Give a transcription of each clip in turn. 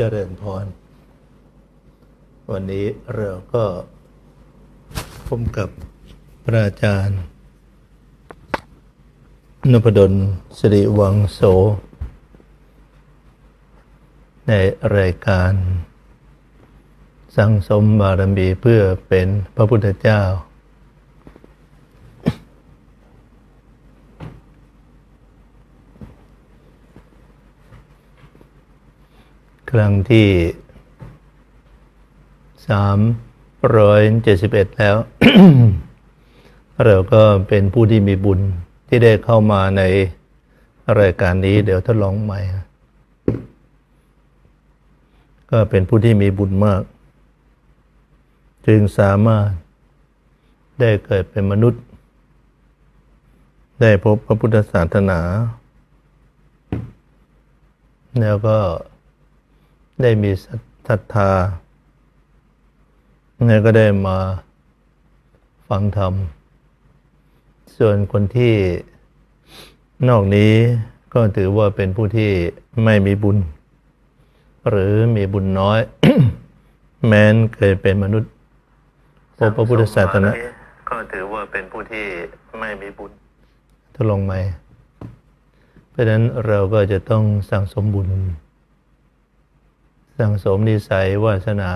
เจริญพร วันนี้เราก็พบกับพระอาจารย์นพดลสิริวังโส ในรายการ สังสมบารมีเพื่อเป็นพระพุทธเจ้า ครั้งที่สามร้อยเจ็ดสิบเอ็ดแล้ว เราก็เป็นผู้ที่มีบุญที่ได้เข้ามาในรายการนี้ เดี๋ยวทดลองใหม่ ก็เป็นผู้ที่มีบุญมาก จึงสามารถได้เกิดเป็นมนุษย์ ได้พบพระพุทธศาสนา แล้วก็ ได้มีศรัทธาแล้วก็ได้มาฟังธรรม ส่วนคนที่นอกนี้ก็ถือว่าเป็นผู้ที่ไม่มีบุญ หรือมีบุญน้อย แม้นเคยเป็นมนุษย์พบพระพุทธศาสนาก็ถือว่าเป็นผู้ที่ไม่มีบุญทดลองไหม เพราะฉะนั้นเราก็จะต้องสั่งสมบุญ สั่งสมนิสัยวาสนา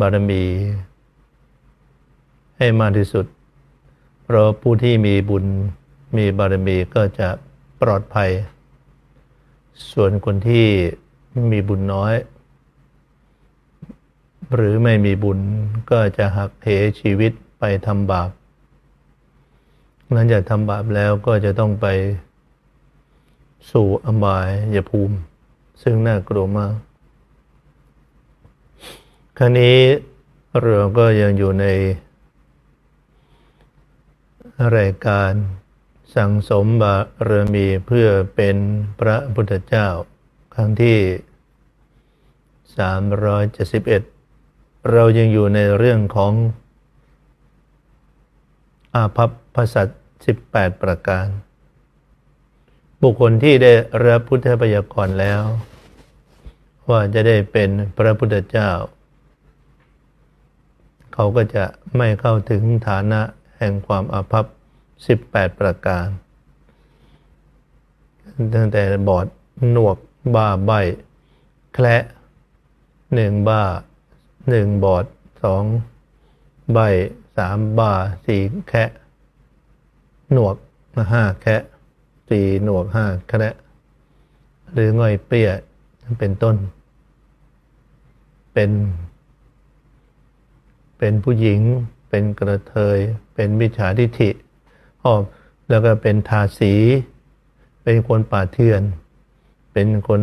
บารมี ให้มากที่สุด เพราะผู้ที่มีบุญมีบารมีก็จะปลอดภัย ส่วนคนที่มีบุญน้อย หรือไม่มีบุญก็จะหักเหชีวิตไปทำบาปหลังจากทำบาปแล้วก็จะต้องไปสู่อบายยภูมิ ซึ่งน่ากลัวมาก คราวนี้เราก็ยังอยู่ใน รายการสั่งสมบารมีเพื่อเป็นพระพุทธเจ้า ครั้งที่ 371 เรายังอยู่ในเรื่องของอาภัพพสัต18ประการ บุคคลที่ได้รับพุทธพยากรแล้ว ว่าจะได้เป็นพระพุทธเจ้า เขาก็จะไม่เข้าถึงฐานะแห่งความอาภัพ 18 ประการ ตั้งแต่บอดหนวก บ้าใบแคละหนึ่งบ้าหนึ่งบอดสองใบสามบ้าสี่แคะ หนวกห้าแคะสี่หนวกห้าแคะหรือง่อยเปี้ยเป็นต้น เป็น เป็นผู้หญิง เป็นกระเทย เป็นมิจฉาทิฐิอ้อแล้วก็เป็นทาสี เป็นคนป่าเถื่อน เป็นคน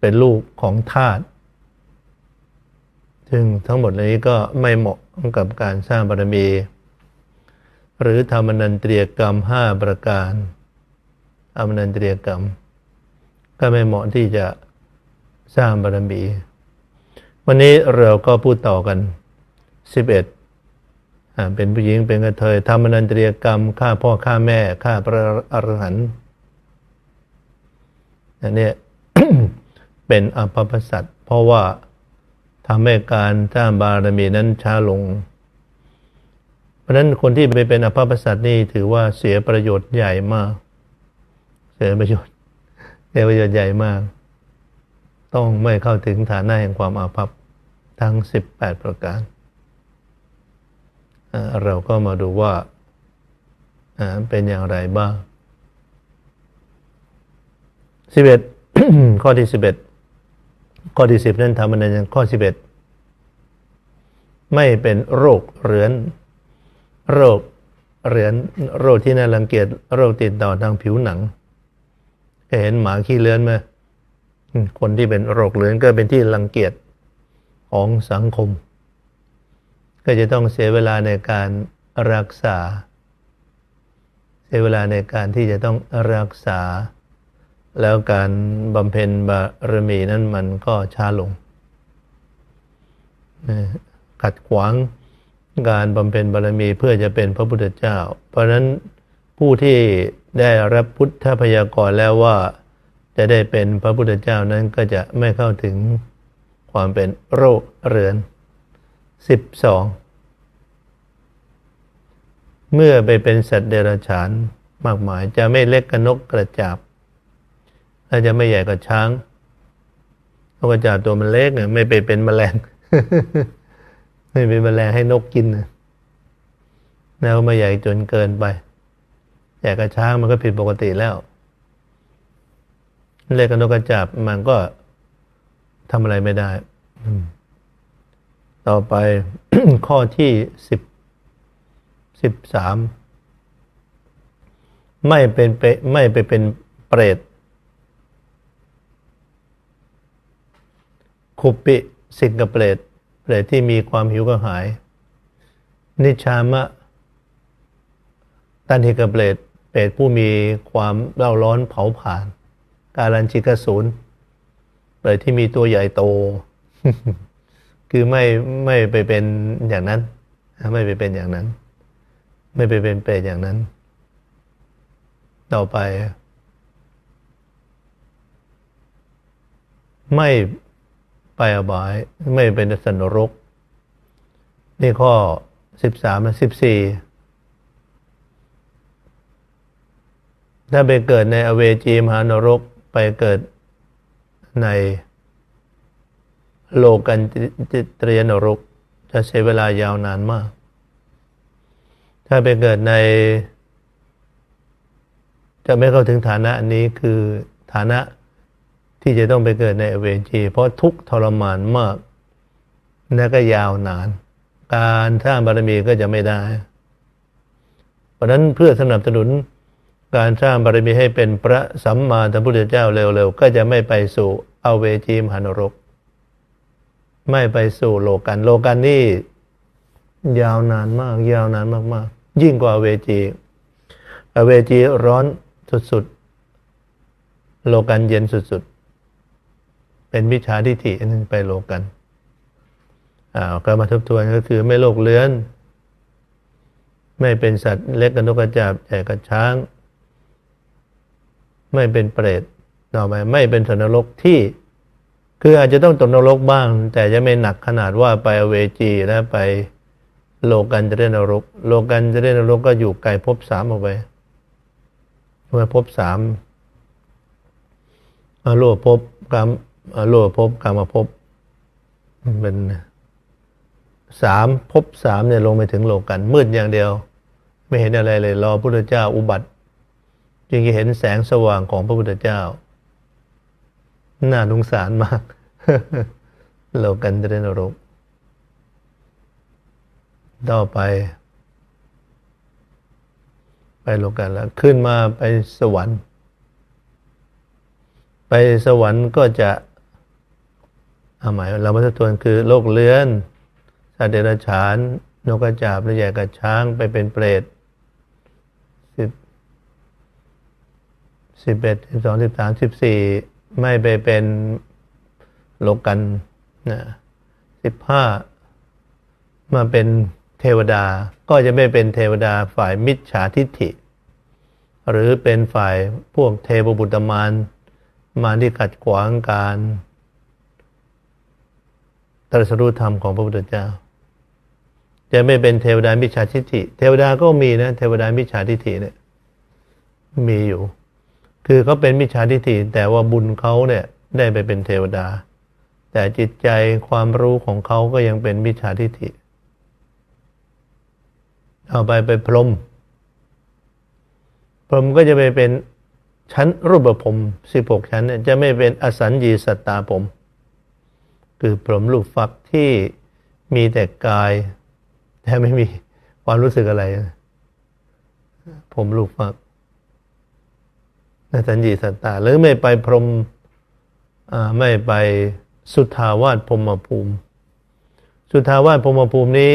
เป็นลูกของทาสซึ่งทั้งหมดนี้ก็ไม่เหมาะกับการสร้างบารมี หรือทำอนันตรียกรรมห้าประการอนันตรียกรรม ก็ไม่เหมาะที่จะสร้างบารมี วันนี้เราก็พูดต่อกัน 11เป็นผู้หญิงเป็นกระเทยทำอนันตรียกรรมฆ่าพ่อฆ่าแม่ฆ่าพระอรหันต์อันนี้เป็นอภพสัตเพราะว่าทำให้การสร้างบารมีนั้นช้าลง เพราะฉะนั้นคนที่ไปเป็นอภพสัตนี่ถือว่าเสียประโยชน์ใหญ่มาก เสียประโยชน์เสียประโยชน์ใหญ่มาก ต้องไม่เข้าถึงฐานะแห่งความอาภัพทั้ง 18 ประการ เราก็มาดูว่าเป็นอย่างไรบ้าง11ข้อที่11ข้อที่10นั้นทำมันในข้อ11ไม่เป็นโรคเรื้อน โรคเรื้อนโรคที่น่ารังเกียจโรคติดต่อทางผิวหนังเคยเห็นหมาขี้เลื้อนไหมคนที่เป็นโรคเรื้อนก็เป็นที่รังเกียจของสังคม ก็จะต้องเสียเวลาในการรักษา เสียเวลาในการที่จะต้องรักษา แล้วการบำเพ็ญบารมีนั้นมันก็ช้าลง ขัดขวางการบำเพ็ญบารมีเพื่อจะเป็นพระพุทธเจ้า เพราะนั้นผู้ที่ได้รับพุทธพยากรแล้วว่าจะได้เป็นพระพุทธเจ้านั้นก็จะไม่เข้าถึงความเป็นโรคเรือน สิบสองเมื่อไปเป็นสัตว์เดรัจฉานมากมายจะไม่เล็กกระนกกระจาบและจะไม่ใหญ่กว่าช้างนกกระจาบตัวมันเล็กเนี่ยไม่ไปเป็นแมลง ไม่เป็นแมลงให้นกกินนะแล้วไม่ใหญ่จนเกินไปใหญ่กว่าช้างมันก็ผิดปกติแล้ว เล็กกระนกกระจาบมันก็ทำอะไรไม่ได้ ต่อไปข้อที่สิบสิบสามไม่เป็นเปไม่ไปเป็นเปรตขุปปิสิงกับเปรตเปรตที่มีความหิวกระหาย นิชามะ ตันหิกเปรตเปรตผู้มีความเล่าร้อนเผาผลาญการันชิกสูนเปรตที่มีตัวใหญ่โต คือไม่ไม่ไปเป็นอย่างนั้น ไม่ไปเป็นอย่างนั้น ไม่ไปเป็นเปรตอย่างนั้น ต่อไป ไม่ไปอบาย ไม่เป็นสันนรก นี่ข้อสิบสามและสิบสี่ถ้าไปเกิดในอเวจีมหานรกไปเกิดใน โลกันจิตรียนรก จะใช้เวลายาวนานมาก ถ้าไปเกิดใน จะไม่เข้าถึงฐานะอันนี้คือฐานะที่จะต้องไปเกิดในอเวจี เพราะทุกทรมานมาก และก็ยาวนาน การสร้างบารมีก็จะไม่ได้ เพราะนั้นเพื่อสนับสนุนการสร้างบารมีให้เป็นพระสัมมาสัมพุทธเจ้าเร็วๆ ก็จะไม่ไปสู่อเวจีมหานรก ไม่ไปสู่โลกันโลกันนี่ยาวนานมาก ยาวนานมาก ๆ ยิ่งกว่าเวจีเวจีร้อนสุด ๆ โลกันเย็นสุด ๆ เป็นมิจฉาทิฏฐินึงไปโลกันอ้าวก็มาทบทวนก็คือไม่โลกเลื้อน ไม่เป็นสัตว์เล็กกับนกกระจาบใหญ่กับช้าง ไม่เป็นเปรตต่อไปไม่เป็นสันนรกที่ คืออาจจะต้องตกนรกบ้าง แต่จะไม่หนักขนาดว่าไปเวจีและไปโลกันจะได้นรก โลกันจะได้นรกก็อยู่ไกลภพสามออกไปเมื่อภพสามอโลภพกรรมอโลภพกรรมภพเป็นสามภพสามเนี่ยลงไปถึงโลกันมืดอย่างเดียว ไม่เห็นอะไรเลย รอพระพุทธเจ้าอุบัติ จึงจะเห็นแสงสว่างของพระพุทธเจ้า น่าสงสารมาก โลกันจะได้นรก ต่อไป ไปโลกันแล้ว ขึ้นมาไปสวรรค์ ไปสวรรค์ก็จะอาหมายเรามาทวนคือโลกเลื้อนสัตว์เดรัจฉาน นกกระจาบและใหญ่กระช้างไปเป็นเปรตสิบสิบเอ็ดสิบสองสิบสามสิบสี่ ไม่ไปเป็นโลกันนะสิบห้ามาเป็นเทวดาก็จะไม่เป็นเทวดาฝ่ายมิจฉาทิฏฐิ หรือเป็นฝ่ายพวกเทวบุตรมารมารที่ขัดขวางการตรัสรู้ธรรมของพระพุทธเจ้า จะไม่เป็นเทวดามิจฉาทิฏฐิ เทวดาก็มีนะ เทวดามิจฉาทิฏฐิเนี่ยมีอยู่ คือเขาเป็นมิจฉาทิฏฐิแต่ว่าบุญเขาเนี่ยได้ไปเป็นเทวดา แต่จิตใจความรู้ของเขาก็ยังเป็นมิจฉาทิฏฐิเอาไปไปพรมพรมก็จะไปเป็นชั้นรูปภพสิบหกชั้นเนี่ยจะไม่เป็นอสัญญีสัตตาผม คือพรมลูกฟักที่มีแต่กาย แต่ไม่มีความรู้สึกอะไร ผมลูกฟัก ในสัญญีสัตตา หรือไม่ไปพรมไม่ไปสุทาวาสพรมภูมิ สุทาวาสพรมภูมินี้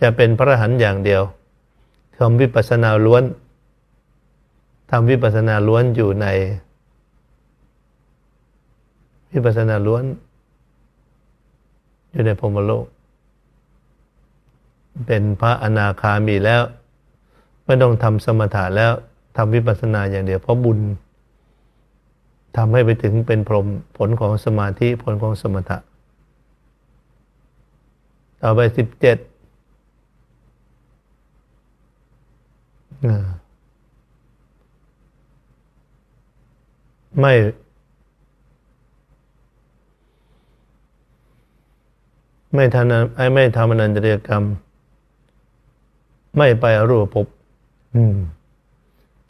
จะเป็นพระหันอย่างเดียวทำวิปัสนาล้วนทำวิปัสนาล้วนอยู่ใน วิปัสนาล้วน อยู่ในพรมโลก เป็นพระอนาคามีแล้ว ไม่ต้องทำสมถะแล้ว ทำวิปัสสนาอย่างเดียว เพราะบุญทำให้ไปถึงเป็นพรหมผลของสมาธิผลของสมถะ ต่อไปสิบเจ็ดไม่ ไม่ทำไอ้ไม่ทำอนันตริยกรรม ไม่ไปอรูปภพอืม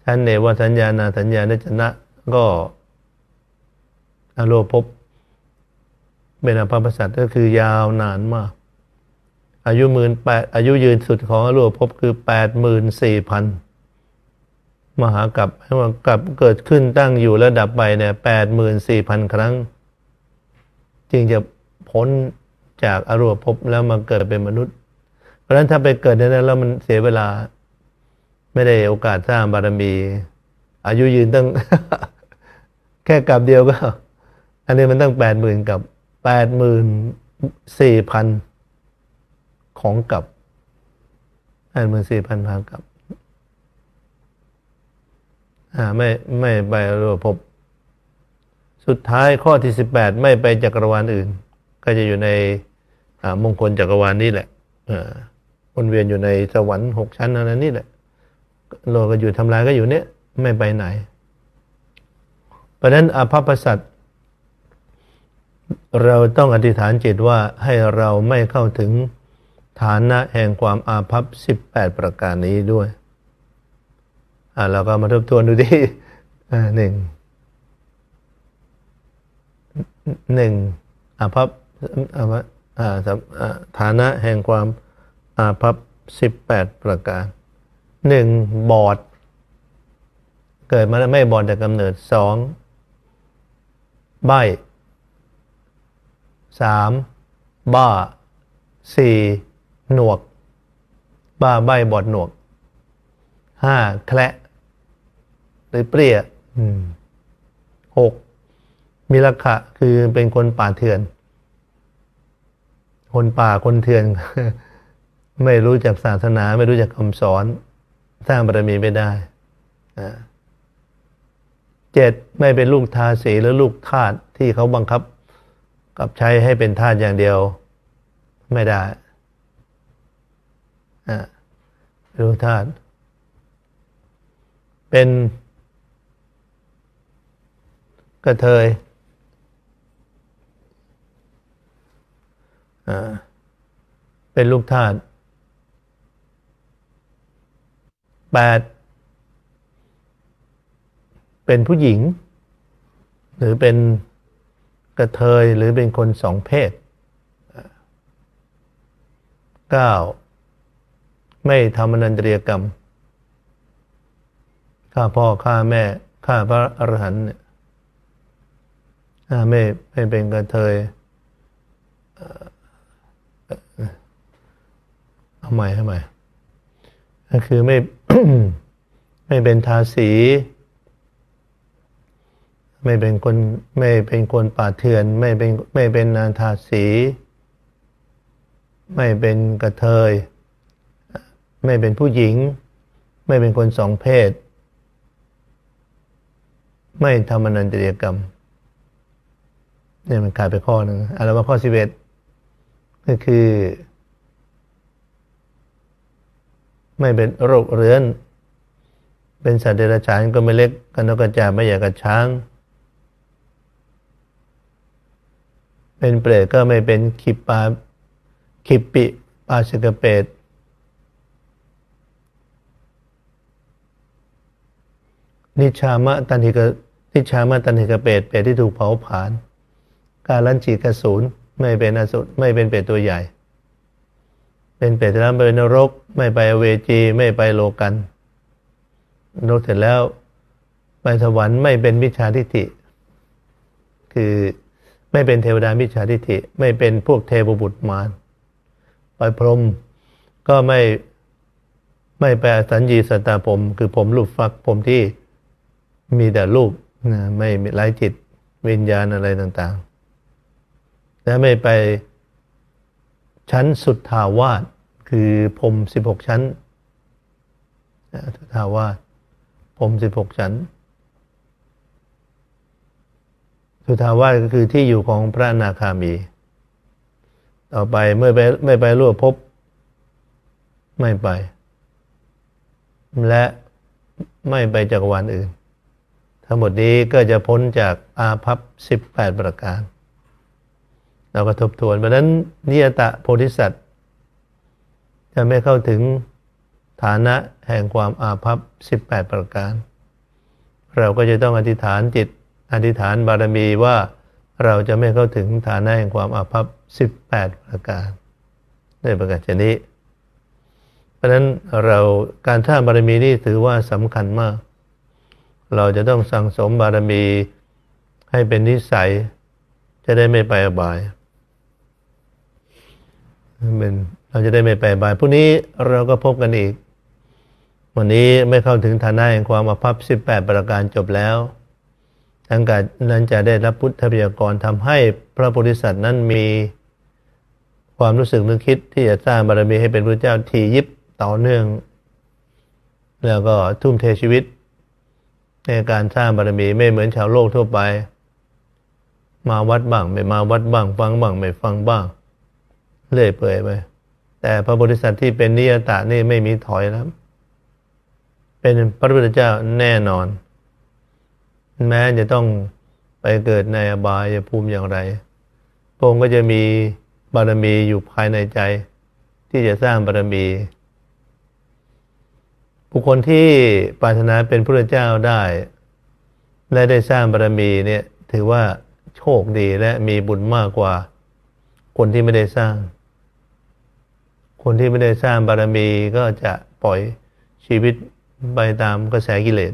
ชั้นเนวสัญญานาสัญญาณจนะก็อรูปภพเป็นอภพสัตว์ก็คือยาวนานมาก อายุหมื่นแปดอายุยืนสุดของอรูปภพคือแปดหมื่นสี่พันมหากับให้ว่ากับเกิดขึ้นตั้งอยู่แล้วดับไปเนี่ยแปดหมื่นสี่พันครั้ง จึงจะพ้นจากอรูปภพแล้วมาเกิดเป็นมนุษย์ เพราะฉะนั้นถ้าไปเกิดในนั้นแล้วมันเสียเวลา ไม่ได้โอกาสสร้างบารมี อายุยืนตั้ง แค่กับเดียวก็ อันนี้มันตั้งแปดหมื่นกับแปดหมื่นสี่พันของกับแปดหมื่นสี่พันพันกับอ่าไม่ไม่ไปรูปภพสุดท้ายข้อที่สิบแปดไม่ไปจักรวาลอื่น ก็จะอยู่ในมงคลจักรวาลนี่แหละวนเวียนอยู่ในสวรรค์หกชั้นนั้นนี่แหละ โลกก็อยู่ทำลายก็อยู่เนี้ยไม่ไปไหน เพราะนั้นอภพสัตว์เราต้องอธิษฐานจิตว่าให้เราไม่เข้าถึงฐานะแห่งความอาภัพสิบแปดประการนี้ด้วย อ่าเราก็มาทบทวนดูที่หนึ่งหนึ่งอาภัพฐานะแห่งความอาภัพสิบแปดประการ หนึ่งบอด เกิดมาแล้วไม่บอดแต่กำเนิดสองใบสามบ้าสี่หนวก บ้าใบบอดหนวกห้าแคละหรือเปรี้ยหกมีลักขะคือเป็นคนป่าเถื่อน คนป่าคนเถื่อน ไม่รู้จักศาสนาไม่รู้จักคำสอน สร้างบารมีไม่ได้เจ็ดไม่เป็นลูกทาสีหรือลูกทาสที่เขาบังคับ กับใช้ให้เป็นทาสอย่างเดียว ไม่ได้ลูกทาสเป็นกระเทยเป็นลูกทาส แปดเป็นผู้หญิง หรือเป็นกระเทยหรือเป็นคนสองเพศเก้าไม่ทำอนันตริยกรรมฆ่าพ่อฆ่าแม่ฆ่าพระอรหันต์เนี่ยไม่ไม่เป็นกระเทยเอาใหม่เอาใหม่ก็คือไม่ ไม่เป็นทาสี ไม่เป็นคนไม่เป็นคนป่าเถื่อน ไม่เป็นไม่เป็นนาทาสี ไม่เป็นกระเทย ไม่เป็นผู้หญิง ไม่เป็นคนสองเพศ ไม่ทำอนันตริยกรรมเนี่ยมันขาดไปข้อหนึ่งอะไรว่าข้อสิบเอ็ดก็คือ ไม่เป็นโรคเรื้อน เป็นสัตว์เดรัจฉานก็ไม่เล็กกันนกกระจาไม่ใหญ่กับช้าง เป็นเปรตก็ไม่เป็นขิปปาขิปปิปาชกเปตนิชามะตันหิกนิชามะตันหิกเปตเปรตที่ถูกเผาผลาญการลันจีกระสูนไม่เป็นอสุไม่เป็นเปรตตัวใหญ่ เป็นเปรตแล้วไปนรก ไม่ไปเวจี ไม่ไปโลกันนรกเสร็จแล้วไปสวรรค์ไม่เป็นมิจฉาทิฏฐิ คือไม่เป็นเทวดามิจฉาทิฏฐิ ไม่เป็นพวกเทวบุตรมารไปพรหมก็ไม่ไม่ไปสัญญีสตาผม คือผมลูกฟักผมที่มีแต่รูปนะไม่ไร้จิตวิญญาณอะไรต่างๆ และไม่ไป ชั้นสุดทาวาสคือพรมสิบหกชั้นสุดทาวาสพรมสิบหกชั้น สุทาวาสก็คือที่อยู่ของพระนาคามี ต่อไปเมื่อไปไม่ไปร่วมภพไม่ไป และไม่ไปจักรวาลอื่น ทั้งหมดนี้ก็จะพ้นจากอาภัพ18 ประการ เราก็ทบทวนเพราะนั้นนิยตะโพธิสัตว์จะไม่เข้าถึงฐานะแห่งความอาภัพ 18 ประการ เราก็จะต้องอธิษฐานจิต อธิษฐานบารมีว่าเราจะไม่เข้าถึงฐานะแห่งความอาภัพ 18 ประการด้ประการชนี้ เพราะฉะนั้นเราการสร้างบารมีนี่ถือว่าสำคัญมาก เราจะต้องสั่งสมบารมีให้เป็นนิสัย จะได้ไม่ไปอบาย เป็นเราจะได้ไม่ไปอบายพรุ่งนี้เราก็พบกันอีก วันนี้ไม่เข้าถึงฐานะแห่งความอภัพ18ประการจบแล้วทั้งการนั้นจะได้รับพุทธพยากรทำให้พระโพธิสัตว์นั้นมีความรู้สึกนึกคิดที่จะสร้างบารมีให้เป็นพระเจ้าทียิบต่อเนื่อง แล้วก็ทุ่มเทชีวิต ในการสร้างบารมีไม่เหมือนชาวโลกทั่วไป มาวัดบ้างไม่มาวัดบ้างฟังบ้างไม่ฟังบ้าง เลื่อยเปื่อยไป แต่พระโพธิสัตว์ที่เป็นนิยตะนี่ไม่มีถอยแล้ว เป็นพระพุทธเจ้าแน่นอน แม้จะต้องไปเกิดในอบายภูมิอย่างไรพระองค์ก็จะมีบารมีอยู่ภายในใจ ที่จะสร้างบารมี บุคคลที่ปรารถนาเป็นพระเจ้าได้ และได้สร้างบารมีเนี่ยถือว่าโชคดีและมีบุญมากกว่าคนที่ไม่ได้สร้าง คนที่ไม่ได้สร้างบารมีก็จะปล่อยชีวิตไปตามกระแสกิเลส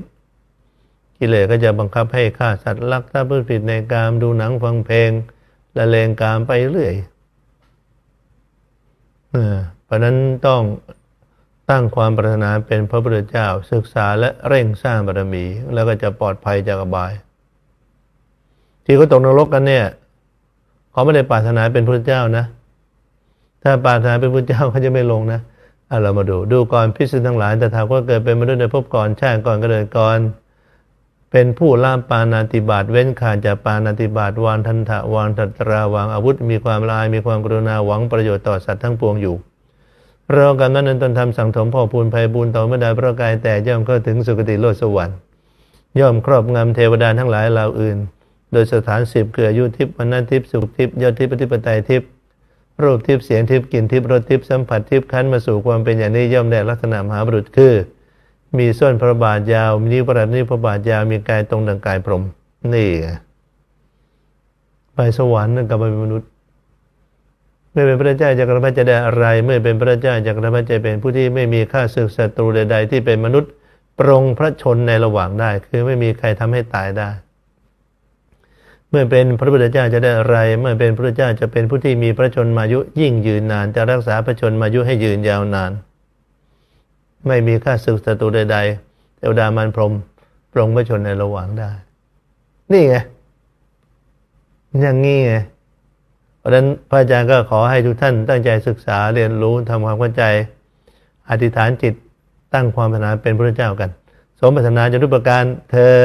กิเลสก็จะบังคับให้ฆ่าสัตว์ลักทรัพย์ผิดในการดูหนังฟังเพลงละเลงการไปเรื่อยเพราะนั้นต้องตั้งความปรารถนาเป็นพระพุทธเจ้า ศึกษาและเร่งสร้างบารมี แล้วก็จะปลอดภัยจากอบาย ที่เขาตกนรกกันเนี่ย เขาไม่ได้ปรารถนาเป็นพระเจ้านะ ถ้าปารถนาเป็นพระเจ้าเขาจะไม่ลงนะเอาเรามาดู ดูก่อนพิสุทั้งหลายแต่ถามว่าเกิดเป็นมนุษย์ในภพก่อนชาติก่อนก็เลยก่อน เป็นผู้ล่ามปานาติบาตเว้นขาดจากปานาติบาตวางทันทะวางตัตราวางอาวุธ มีความลายมีความกรุณาหวังประโยชน์ต่อสัตว์ทั้งปวงอยู่เรากันนั้นนั้นตนทำสั่งถมพ่อพูนภัยบุญต่อเมื่อใดพระกายแต่ย่อมเข้าถึงสุคติโลกสวรรค์ย่อมครอบงำเทวดาทั้งหลายเหล่าอื่น โดยสถานสิบคืออายุทิพย์มนัทิพย์สุขทิพย์ยอดทิพย์ปฏิปไตยทิพย์ รูปทิพย์เสียงทิพย์กลิ่นทิพย์รสทิพย์สัมผัสทิพย์คั้นมาสู่ความเป็นอย่างนี้ย่อมได้ลักษณะมหาบุรุษคือ มีส้นพระบาทยาว มีนิ้วประดับนิ้วพระบาทยาวมีกายตรงดังกายพรหมนี่ไปสวรรค์นั่นกับไปเป็นมนุษย์เมื่อเป็นพระเจ้าจักรพรรดิจะได้อะไร เมื่อเป็นพระเจ้าจักรพรรดิจะเป็นผู้ที่ไม่มีค่าศึกศัตรูใด ๆ ที่เป็นมนุษย์ปรงพระชนในระหว่างได้ คือไม่มีใครทำให้ตายได้ มื่อเป็นพระพุทธเจ้าจะได้อะไร เมื่อเป็นพระพุทธเจ้าจะเป็นผู้ที่มีพระชนมายุยิ่งยืนนาน จะรักษาพระชนมายุให้ยืนยาวนาน ไม่มีค่าศึกศัตรูใดๆเทวดามันพรหมปรงพระชนในระหว่างได้ นี่ไงอย่างงี้ไงเพราะฉะนั้นพระอาจารย์ก็ขอให้ทุกท่านตั้งใจศึกษาเรียนรู้ทำความเข้าใจ อธิษฐานจิตตั้งความปรารถนาเป็นพระเจ้ากัน สมปรารถนาจะทุกประการเธอ